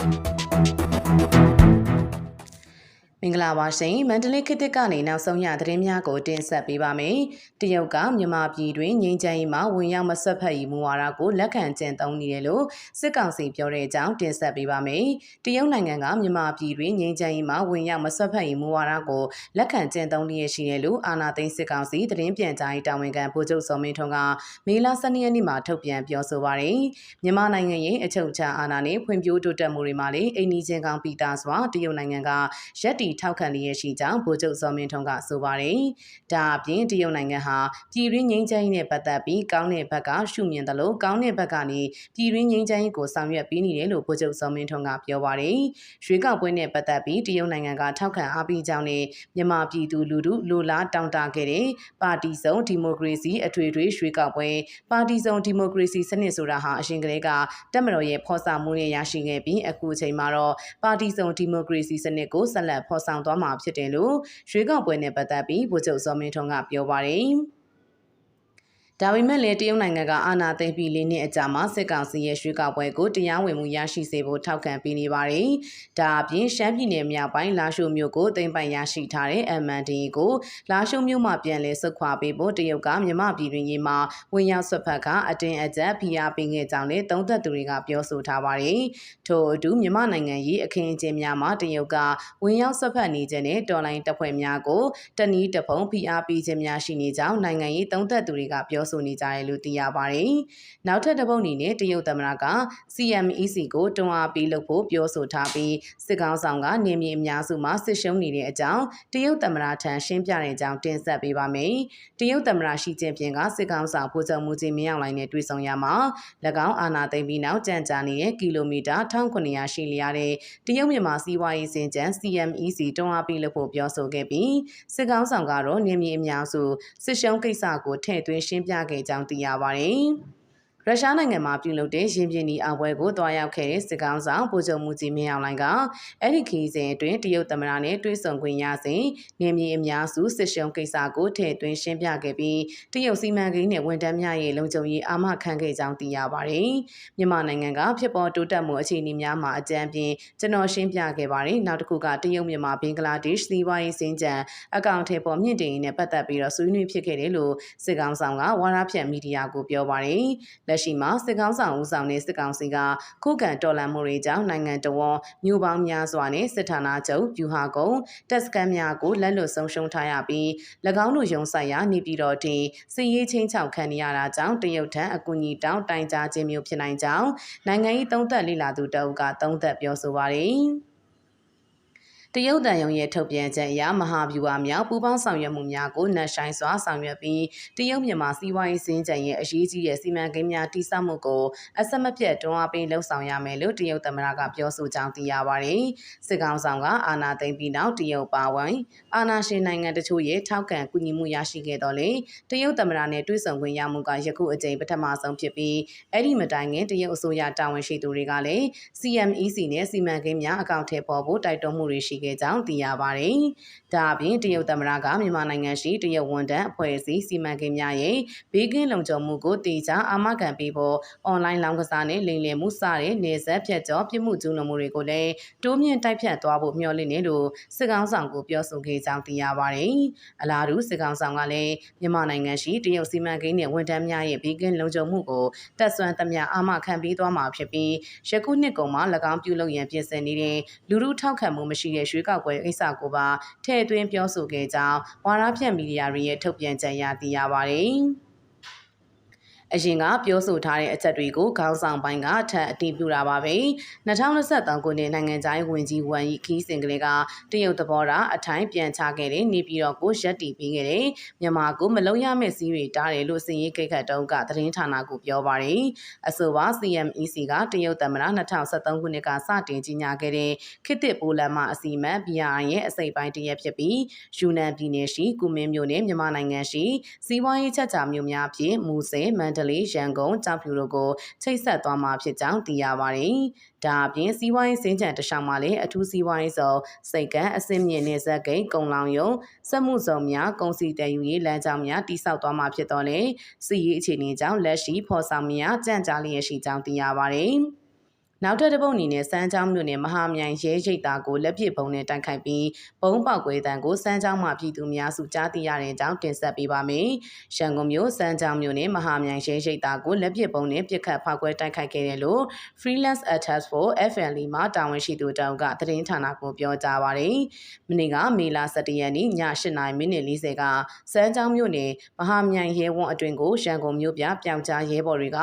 Thank you. မင်္ဂလာပါရှင်မန္တလေးခေတ်သစ်ကနေနောက်ဆုံးရသတင်းများကိုတင်ဆက်ပေးပါမယ်။တရုတ်ကမြန်မာပြည်တွင်ငြိမ်းချမ်းရေးမှာဝင်ရောက်မဆွတ်ဖက်ရေးမူဝါဒကိုလက်ခံကျင့်သုံးနေတယ်လို့စစ်ကောင်စီပြောတဲ့အကြောင်းတင်ဆက်ပေးပါမယ်။တရုတ်နိုင်ငံကမြန်မာပြည်တွင်ငြိမ်းချမ်းရေးမှာဝင်ရောက်မဆွတ်ဖက်ရေးမူဝါဒကိုလက်ခံကျင့်သုံးနေရရှိတယ်လို့အာဏာသိမ်းစစ်ကောင်စီသတင်းပြန်ကြားရေးတာဝန်ခံဗိုလ်ချုပ်စောမင်းထွန်းကမေလ12ရက်နေ့မှာထုတ်ပြန်ပြောဆိုပါရယ်။မြန်မာနိုင်ငံရဲ့အချုပ်အခြာအာဏာနဲ့ဖွံ့ဖြိုးတိုးတက်မှုတွေမှာလည်းအိန္ဒိချင်းကောင်ပီတာစွာတရုတ်နိုင်ငံကရက်တီထောက်ခံလျက်ရှိကြောင်းဗိုလ်ချုပ်စောမင်းထွန်းကဆိုပါတယ်။ဒါအပြင်တရုတ်နိုင်ငံဟာပြည်ရင်းငြိမ်းချမ်းရေးနဲ့ပတ်သက်ပြီးကောင်းတဲ့ဘက်ကရှုမြင်တယ်လို့ကောင်းတဲ့ဘက်ကနေပြည်ရင်းငြိမ်းချမ်းရေးကိုဆောင်ရွက်ပေးနေတယ်လို့ဗိုလ်ချုပ်စောမင်းထွန်းကပြောပါတယ်။ရွေးကောက်ပွဲနဲ့ပတ်သက်ပြီးတရုတ်နိုင်ငံကထောက်ခံအားပေးကြောင်းနဲ့မြန်မာပြည်သူလူထုလိုလားတောင်းတခဲ့တဲ့ပါတီစုံဒီမိုကရေစီအထွေထွေရွေးကောက်ပွဲပါတီစုံဒီမိုကရေစီစနစ်ဆိုတာဟာအရင်ကတည်းကတက်မတော်ရဲ့ဖော်ဆောင်မှုနဲ့ရရှိခဲ့ပြီးအခုအချိန်မှာတော့ပါတီစုံဒီမိုကရေစီစနစ်ကိုဆက်လက်ဖော်ဆောင်သွားမှာဖြစ်တယ်လို့ရွေးကောက်ပွဲနဲ့ပတ်သက်ပြီးဗိုလ်ချုပ်စောမင်းထွန်းကပြောပါတယ်။ ဒါပေမဲ့လည်းတရုတ်နိုင်ငံကအာဏာသိမ်းပြီးလေးနှစ်အကြာမှာစစ်ကောင်စီရဲ့ရွှေကောက်ပွဲကိုတရားဝင်မှုရရှိစေဖို့ထောက်ခံပေးနေပါတယ်။ဒါအပြင်ရှမ်းပြည်နယ်မြောက်ပိုင်းလာရှိုမြို့ကိုသိမ်းပိုင်ရရှိထားတဲ့ MND ကိုလာရှိုမြို့မှာပြန်လည်ဆုတ်ခွာပေးဖို့တရုတ်ကမြမပြည်တွင်ရေးမှာဝင်ရောက်ဆွတ်ဖက်ကအတင်းအကျပ်ဖိအားပေးခဲ့ကြောင်းလည်းသုံးသက်သူတွေကပြောဆိုထားပါတယ်။ထို့အတူမြမနိုင်ငံရေးအခင်းအကျင်းများမှာတရုတ်ကဝင်ရောက်ဆွတ်ဖက်နေခြင်းနဲ့တော်လိုင်းတပ်ဖွဲ့များကိုတနည်းတဖုံဖိအားပေးခြင်းများရှိနေကြောင်းနိုင်ငံရေးသုံးသက်သူတွေကပြောဆိုနေကြတယ်လို့သိရပါတယ်။နောက်ထပ်တစ်ပုတ်အနေနဲ့တရုတ်သမ္မတက CMEC ကိုတွန်းအားပေးလုပ်ဖို့ပြောဆိုထားပြီးစစ်ကောင်ဆောင်ကနေမြေအများစုမှာစစ်ရှုံးနေတဲ့အကြောင်းတရုတ်သမ္မတထံရှင်းပြတဲ့အကြောင်းတင်ဆက်ပေးပါမယ်။တရုတ်သမ္မတရှီကျင်းပင်ကစစ်ကောင်ဆောင်ဗိုလ်ချုပ်မှုကြီးမင်းအောင်လှိုင်နဲ့တွေ့ဆုံရမှာ၎င်းအာဏာသိမ်းပြီးနောက်ကြံ့ကြာနေတဲ့ကီလိုမီတာ1900ရှိလျားတဲ့တရုတ်မြန်မာစီးပွားရေးစင်ကြံ CMEC တွန်းအားပေးလုပ်ဖို့ပြောဆိုခဲ့ပြီးစစ်ကောင်ဆောင်ကတော့နေမြေအများစုစစ်ရှုံးကိစ္စကိုထည့်သွင်းရှင်းပြခဲ့ကြောင်းသိရပါတယ်။ ရုရှားနိုင်ငံမှာပြုလုပ်တဲ့ရင်ပြင်းဒီအောင်ပွဲကိုတွားရောက်ခဲ့တဲ့စစ်ကောင်ဆောင်ဗိုလ်ချုပ်မူကြီးမင်းအောင်လှိုင်ကအဲ့ဒီခီးစဉ်အတွင်းတရုတ်သမ္မတနဲ့တွေ့ဆုံခွင့်ရစဉ်နေမြေအများစုစစ်ရှုံကိစ္စကိုထည့်သွင်းရှင်းပြခဲ့ပြီးတရုတ်စီမံကိန်းနဲ့ဝန်ထမ်းများရဲ့လုံခြုံရေးအာမခံခဲ့ကြောင်းသိရပါတယ်။မြန်မာနိုင်ငံကဖြစ်ပေါ်တိုးတက်မှုအခြေအနေများမှာအကြံပြင်းကျွန်တော်ရှင်းပြခဲ့ပါတယ်။နောက်တစ်ခုကတရုတ်မြန်မာဘင်္ဂလားဒေ့ရှ်စီးပွားရေးစင်ကြံအကောင့်ထဲပေါ်မြင့်တင်ရေးနဲ့ပတ်သက်ပြီးတော့ဆွေးနွေးဖြစ်ခဲ့တယ်လို့စစ်ကောင်ဆောင်ကဝါရဖြန့်မီဒီယာကိုပြောပါတယ်။လက်ရှိမှာစစ်ကောင်ဆောင်ဦးဆောင်တဲ့စစ်ကောင်စီကခုခံတော်လှန်မှုတွေကြောင့်နိုင်ငံတော်မြို့ပေါင်းများစွာနဲ့စစ်ဌာနချုပ်ပြူဟာကုန်းတပ်စခန်းများကိုလက်လွတ်ဆုံးရှုံးထားရပြီး၎င်းတို့ရုံဆိုင်ရာနေပြည်တော်တင်စစ်ရေးချင်းချောက်ခံနေရတာကြောင့်တရုတ်ထံအကူအညီတောင်းတိုင်ကြားခြင်းမျိုးဖြစ်နိုင်ကြောင်းနိုင်ငံရေးသုံးသပ်လေ့လာသူတအုပ်ကသုံးသပ်ပြောဆိုပါတယ်။ တရုတ်တန်ယုံရဲ့ထုတ်ပြန်ချက်အရမဟာဗျူဟာမြောက်ပူးပေါင်းဆောင်ရွက်မှုများကိုနှက်ဆိုင်စွာဆောင်ရွက်ပြီးတရုတ်မြန်မာစီးပွားရေးစင်းကြံရဲ့အရေးကြီးတဲ့စီမံကိန်းများတိစောက်မှုကိုအဆက်မပြတ်တွန်းအားပေးလှုပ်ဆောင်ရမယ်လို့တရုတ်သမ္မတကပြောဆိုကြောင်းသိရပါတယ်။စစ်ကောင်ဆောင်ကအာဏာသိမ်းပြီးနောက်တရုတ်ပါဝင်အာဏာရှင်နိုင်ငံတချို့ရဲ့ထောက်ခံကူညီမှုရရှိခဲ့တော့လေတရုတ်သမ္မတနဲ့တွေ့ဆုံခွင့်ရမှုကယခုအကြိမ်ပထမဆုံးဖြစ်ပြီးအဲ့ဒီမတိုင်ခင်တရုတ်အစိုးရတာဝန်ရှိသူတွေကလည်း CMEC နဲ့စီမံကိန်းများအကောင့်ထဲပေါ်ဖို့တိုက်တွန်းမှုတွေရှိခဲ့ကြောင်းသိရပါတယ်။ဒါအပြင်တရုတ်သမ္မတကမြန်မာနိုင်ငံရှိတရုတ်ဝန်ထမ်းအဖွဲ့အစည်းစီမံကိန်းများရဲ့ဘေးကင်းလုံခြုံမှုကိုတေချာအာမခံပေးဖို့အွန်လိုင်းလောင်းကစားနဲ့လိမ်လည်မှုစတဲ့နေဆက်ဖြတ်ကျော်ပြမှုကျူးလွန်မှုတွေကိုလည်းတိုးမြင့်တိုက်ဖြတ်သွားဖို့မျှော်လင့်နေလို့စစ်ကောင်ဆောင်ကိုပြောဆိုခဲ့ကြောင်းသိရပါတယ်။အလားတူစစ်ကောင်ဆောင်ကလည်းမြန်မာနိုင်ငံရှိတရုတ်စီမံကိန်းနဲ့ဝန်ထမ်းများရဲ့ဘေးကင်းလုံခြုံမှုကိုတက်ဆွမ်းသမျှအာမခံပေးသွားမှာဖြစ်ပြီးယခုနှစ်ကုန်မှာ၎င်းပြုလုပ်ရန်ပြင်ဆင်နေတဲ့လူမှုထောက်ခံမှုမရှိတဲ့ရွှေကောက်ပွဲကိစ္စကိုပါထည့်သွင်းပြောဆိုခဲ့ကြောင်းဝါရဖြန့်မီဒီယာတွေရဲ့ထုတ်ပြန်ချက်ရသိရပါတယ်။ အရင်ကပြောဆိုထားတဲ့အချက်တွေကိုခေါင်းဆောင်ပိုင်းကထပ်အတည်ပြုတာပါပဲ2023ခုနှစ်နိုင်ငံခြားရေးဝန်ကြီးဝမ်ယီခီးစင်ကလေးကတရုတ်သဘောထားအထိုင်းပြန်ချခဲ့တဲ့နေပြည်တော်ကိုရက်တီပေးခဲ့တဲ့မြန်မာကိုမလုံရမဲ့စီးတွေတားတယ်လို့စင်ရေးကိတ်ခတ်တုံးကသတင်းဌာနကိုပြောပါတယ်အဆိုပါ CMEC ကတရုတ်သမ္မတ2023ခုနှစ်ကစတင်ကြီးညာခဲ့တဲ့ခေတ်သစ်ပိုလန်မှအစီအမံ BRI ရဲ့အစိပ်ပိုင်းတရက်ဖြစ်ပြီးယူနန်ပြည်နယ်ရှိကုမင်းမြို့နယ်မြန်မာနိုင်ငံရှိစီးပွားရေးချက်ချာမြို့များဖြင့်မူဆယ်မန္တတလေးရန်ကုန်ကြောက်ဖြူတို့ကိုချိတ်ဆက်သွားမှာဖြစ်ကြောင်းသိရပါတယ်။ဒါအပြင်စီးပွားရေးစင်ကြံတခြားမှာလည်းအထူးစီးပွားရေးစုံစိတ်ကန်းအစင်းမြင့်နေဇက်ဂိတ်ကုံလောင်ယုံစက်မှုစုံများကုန်စည်တည်ယူရေးလမ်းကြောင်းများတိစောက်သွားမှာဖြစ်တော့လေစီရေးအခြေအနေကြောင့်လက်ရှိဖော်ဆောင်များကြံ့ကြားလျက်ရှိကြောင်းသိရပါတယ်။ နောက်ထပ်တစ်ပုတ်အနေနဲ့စမ်းချောင်းမြို့နယ်မဟာမြိုင်ရဲရိတ်သားကိုလက်ပစ်ပုံနဲ့တိုက်ခိုက်ပြီးဘုံပေါက်ကွဲတံကိုစမ်းချောင်းမှာပြည်သူများစုကြားသိရတဲ့အကြောင်းတင်ဆက်ပေးပါမယ်။ရန်ကုန်မြို့စမ်းချောင်းမြို့နယ်မဟာမြိုင်ရဲရိတ်သားကိုလက်ပစ်ပုံနဲ့ပြစ်ခတ်ဖောက်ကွဲတိုက်ခိုက်ခဲ့တယ်လို့ Freelance Attack for FNL မှာတာဝန်ရှိသူတောင်ကသတင်းဌာနကိုပြောကြားပါရယ်။မနေ့ကမေလ17ရက်နေ့ည8:40မိနစ်40ကစမ်းချောင်းမြို့နယ်မဟာမြိုင်ရဲဝန်းအတွင်ကိုရန်ကုန်မြို့ပြပြောင်ကြားရဲဘော်တွေက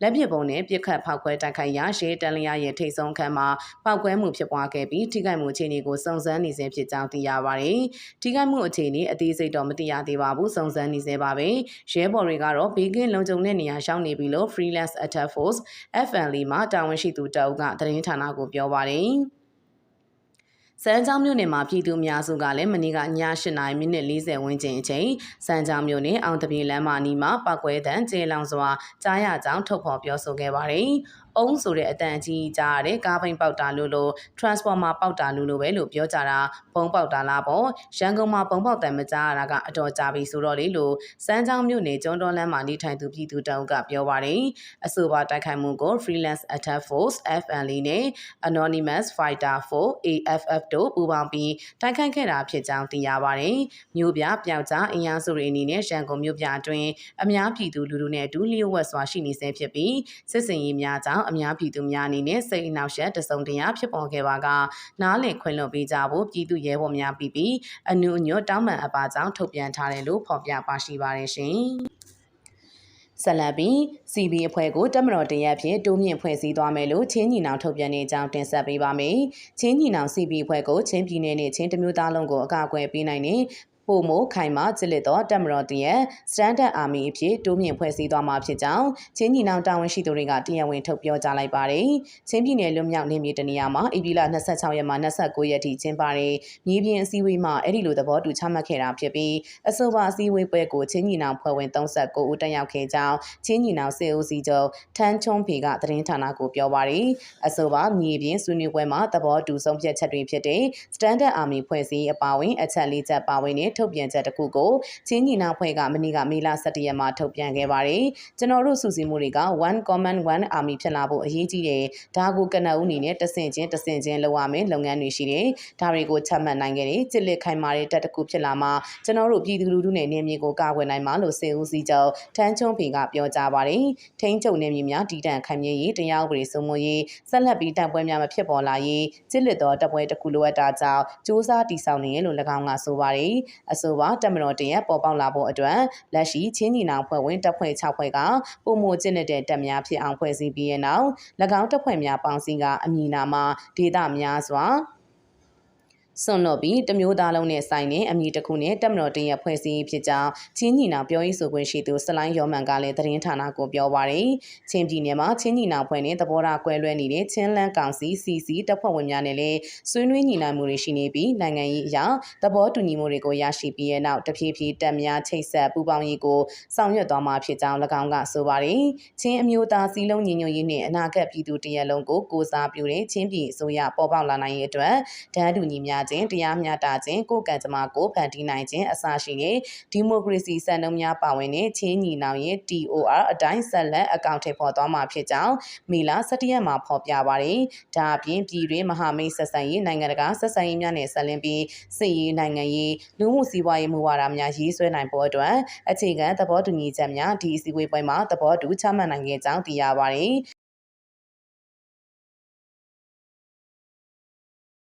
လက်ပစ်ပုံနဲ့ပြစ်ခတ်ဖောက်ခွဲတိုက်ခိုက်ရာရဲတန်လျာရဲ့ထိတ်ဆုံးခန်းမှာပောက်ကွဲမှုဖြစ်ပွားခဲ့ပြီးထိခိုက်မှုအခြေအနေကိုစုံစမ်းနေဆဲဖြစ်ကြောင်းသိရပါတယ်။ထိခိုက်မှုအခြေအနေအသေးစိတ်တော့မသိရသေးပါဘူးစုံစမ်းနေဆဲပါပဲ။ရဲဘော်တွေကတော့ဘေးကင်းလုံခြုံတဲ့နေရာရှောင်နေပြီလို့ Freelance Attack Force FNL မှာတာဝန်ရှိသူတအုပ်ကသတင်းဌာနကိုပြောပါတယ်။ စမ်းချောင်းမြို့နယ်မှာပြည်သူများစုကလည်းမနေ့ကည8နာရီမိနစ်40ဝန်းကျင်အချိန်စမ်းချောင်းမြို့နယ်အောင်တပြေလမ်းမနီးမှာပောက်ကွဲတံကျေလောင်စွာကြားရကြောင်းထုတ်ဖော်ပြောဆိုခဲ့ပါတယ်။အုံးဆိုတဲ့အတန်ကြီးကြားရတဲ့ကားပိန်ပေါက်တာလို့လို့ transformer ပေါက်တာလို့လို့ပဲလို့ပြောကြတာဘုံပေါက်တာလားပေါ့ရန်ကုန်မှာဘုံပေါက်တံမကြားရတာကအတော်ကြာပြီဆိုတော့လေလို့စမ်းချောင်းမြို့နယ်ကျွန်းတော်လမ်းမှာနေထိုင်သူပြည်သူတောင်ကပြောပါတယ်။အဆိုပါတိုက်ခိုက်မှုကို Freelance Attack Force FNL နဲ့ Anonymous Fighter 4 AFF တို့ပူးပေါင်းပြီးတိုက်ခိုက်ခဲ့တာဖြစ်ကြောင်းသိရပါတယ်။မြို့ပြပျောက်ကြားအင်အားစုတွေအနေနဲ့ရန်ကုန်မြို့ပြအတွင်းအများပြည်သူလူထုနဲ့အတူလျှို့ဝှက်စွာရှိနေဆဲဖြစ်ပြီးစစ်စင်ရေးများကြောင့်အများပြည်သူများအနေနဲ့စိတ်အနှောက်အယှက်တစုံတရာဖြစ်ပေါ်ခဲ့ပါကနားလည်ခွင့်လွှတ်ပေးကြဖို့ပြည်သူရဲဘော်များပြီးပြီးအနုအညွတ်တောင်းပန်အပ်ပါကြောင်းထုတ်ပြန်ထားတယ်လို့ဖော်ပြပါရှိပါတယ်ရှင်။ ဆက်လက်ပြီး CB အဖွဲ့ကိုတက်မတော်တရက်ဖြင့်တိုးမြင့်ဖွဲ့စည်းသွားမယ်လို့ချင်းညီနောင်ထုတ်ပြန်နေကြောင်းတင်ဆက်ပေးပါမယ်။ချင်းညီနောင် CB အဖွဲ့ကိုချင်းပြည်နယ်နဲ့ချင်းတမျိုးသားလုံးကိုအကာအကွယ်ပေးနိုင်တဲ့ ပုံမိုခိုင်မာကြစ်လက်သောတက်မတော်တရဲ့ Standard Army အဖြစ်တိုးမြင့်ဖွဲ့စည်းသွားမှာဖြစ်ကြောင်းချင်းညီနောင်တာဝန်ရှိသူတွေကတရားဝင်ထုတ်ပြောကြားလိုက်ပါတယ်။ချင်းပြည်နယ်လွတ်မြောက်နေမြေတနေရာမှာဧပြီလ26ရက်မှ29ရက်ထိကျင်းပတဲ့မြေပြင်အစည်းအဝေးမှာအဲ့ဒီလိုသဘောတူချမှတ်ခဲ့တာဖြစ်ပြီးအဆိုပါအစည်းအဝေးပွဲကိုချင်းညီနောင်ဖွဲ့ဝင်39ဦးတက်ရောက်ခဲ့ကြောင်းချင်းညီနောင်စေဦးစီချုပ်ထန်းချုံဖီကသတင်းဌာနကိုပြောပါတယ်။အဆိုပါမြေပြင်ဆွေးနွေးပွဲမှာသဘောတူဆုံးဖြတ်ချက်တွေဖြစ်တဲ့ Standard Army ဖွဲ့စည်းအပါအဝင်အချက်လေးချက်ပါဝင်တဲ့ထုတ်ပြန်ချက်တစ်ခုကိုချင်းညီနာဖွဲ့ကမနေ့ကမေလ17ရက်မှာထုတ်ပြန်ခဲ့ပါတယ်။ကျွန်တော်တို့စုစည်းမှုတွေက1 common 1 army ဖြစ်လာဖို့အရေးကြီးတယ်။ဒါကိုကနအုပ်အနေနဲ့တဆင့်ချင်းတဆင့်ချင်းလုပ်ရမယ်လုပ်ငန်းတွေရှိတယ်။ဒါတွေကိုချမှတ်နိုင်ခဲ့တယ်။စစ်လက်ခိုင်မာတဲ့တပ်တစ်ခုဖြစ်လာမှကျွန်တော်တို့ပြည်သူလူထုနဲ့နေမြေကိုကာကွယ်နိုင်မှာလို့စေဦးစီးချုပ်ထန်းချုံဖီကပြောကြားပါတယ်။ထိန်းချုပ်နေမြေများတည်တံ့ခိုင်မြဲရေးတရားဥပဒေစိုးမိုးရေးဆက်လက်ပြီးတပ်ပွဲများမဖြစ်ပေါ်လာရေးစစ်လက်တော်တပ်ပွဲတစ်ခုလိုအပ်တာကြောင့်စ조사တည်ဆောက်နေရလို့၎င်းကဆိုပါတယ်။အဆိုပါတပ်မတော်တရက်ပေါ်ပေါက်လာဖို့အတွက်လက်ရှိချင်းညီနောင်ဖွဲ့ဝင်တပ်ဖွဲ့6ဖွဲ့ကပုံမကျင့်တဲ့တပ်များဖြစ်အောင်ဖွဲ့စည်းပြီးတဲ့နောက်၎င်းတပ်ဖွဲ့များပေါင်းစည်းကအမည်နာမှာဒေသများစွာ စွန့်လွတ်ပြီးတမျိုးသားလုံးနဲ့ဆိုင်တဲ့အမည်တစ်ခုနဲ့တက်မတော်တင်ရဖွဲ့စည်းဖြစ်ကြောင်းချင်းညီနာပြောရေးဆိုခွင့်ရှိသူစလိုင်းရောမန်ကလည်းသတင်းဌာနကိုပြောပါရယ်ချင်းပြည်နယ်မှာချင်းညီနာဖွဲ့နဲ့သဘောထားကွဲလွဲနေတဲ့ချင်းလန်းကောင်စီ CC တပ်ဖွဲ့ဝင်များနဲ့လည်းဆွေးနွေးညီနိုင်မှုတွေရှိနေပြီးနိုင်ငံရေးအရာသဘောတူညီမှုတွေကိုရရှိပြီးတဲ့နောက်တဖြည်းဖြည်းတက်များချိတ်ဆက်ပူးပေါင်းရေးကိုဆောင်ရွက်သွားမှာဖြစ်ကြောင်း၎င်းကဆိုပါရယ်ချင်းအမျိုးသားစီလုံးညီညွတ်ရေးနဲ့အနာဂတ်ပြည်သူတရက်လုံးကိုကိုစားပြုတဲ့ချင်းပြည်အစိုးရပေါ်ပေါက်လာနိုင်ရေးအတွက်ဒန်းတူညီများခြင်းတရားမျှတခြင်းကိုကံကြမ္မာကိုဖန်တီးနိုင်ခြင်းအစရှိတဲ့ဒီမိုကရေစီစံနှုန်းများပါဝင်တဲ့ချင်းညီနောင်ရဲ့ TOR အတိုင်းဆက်လက်အကောင့်ထဲပေါ်သွားမှာဖြစ်ကြောင်းမီလာ17ရက်မှာဖော်ပြပါတယ်။ဒါအပြင်ပြည်တွင်းမဟာမိတ်ဆက်ဆံရေးနိုင်ငံတကာဆက်ဆံရေးများနဲ့ဆက်လင်းပြီးစစ်ရေးနိုင်ငံရေးလူမှုစီးပွားရေးမူဝါဒများရေးဆွဲနိုင်ဖို့အတွက်အခြေခံသဘောတူညီချက်များဒီအစည်းအဝေးပွဲမှာသဘောတူချမှတ်နိုင်ခဲ့ကြောင်းသိရပါတယ်။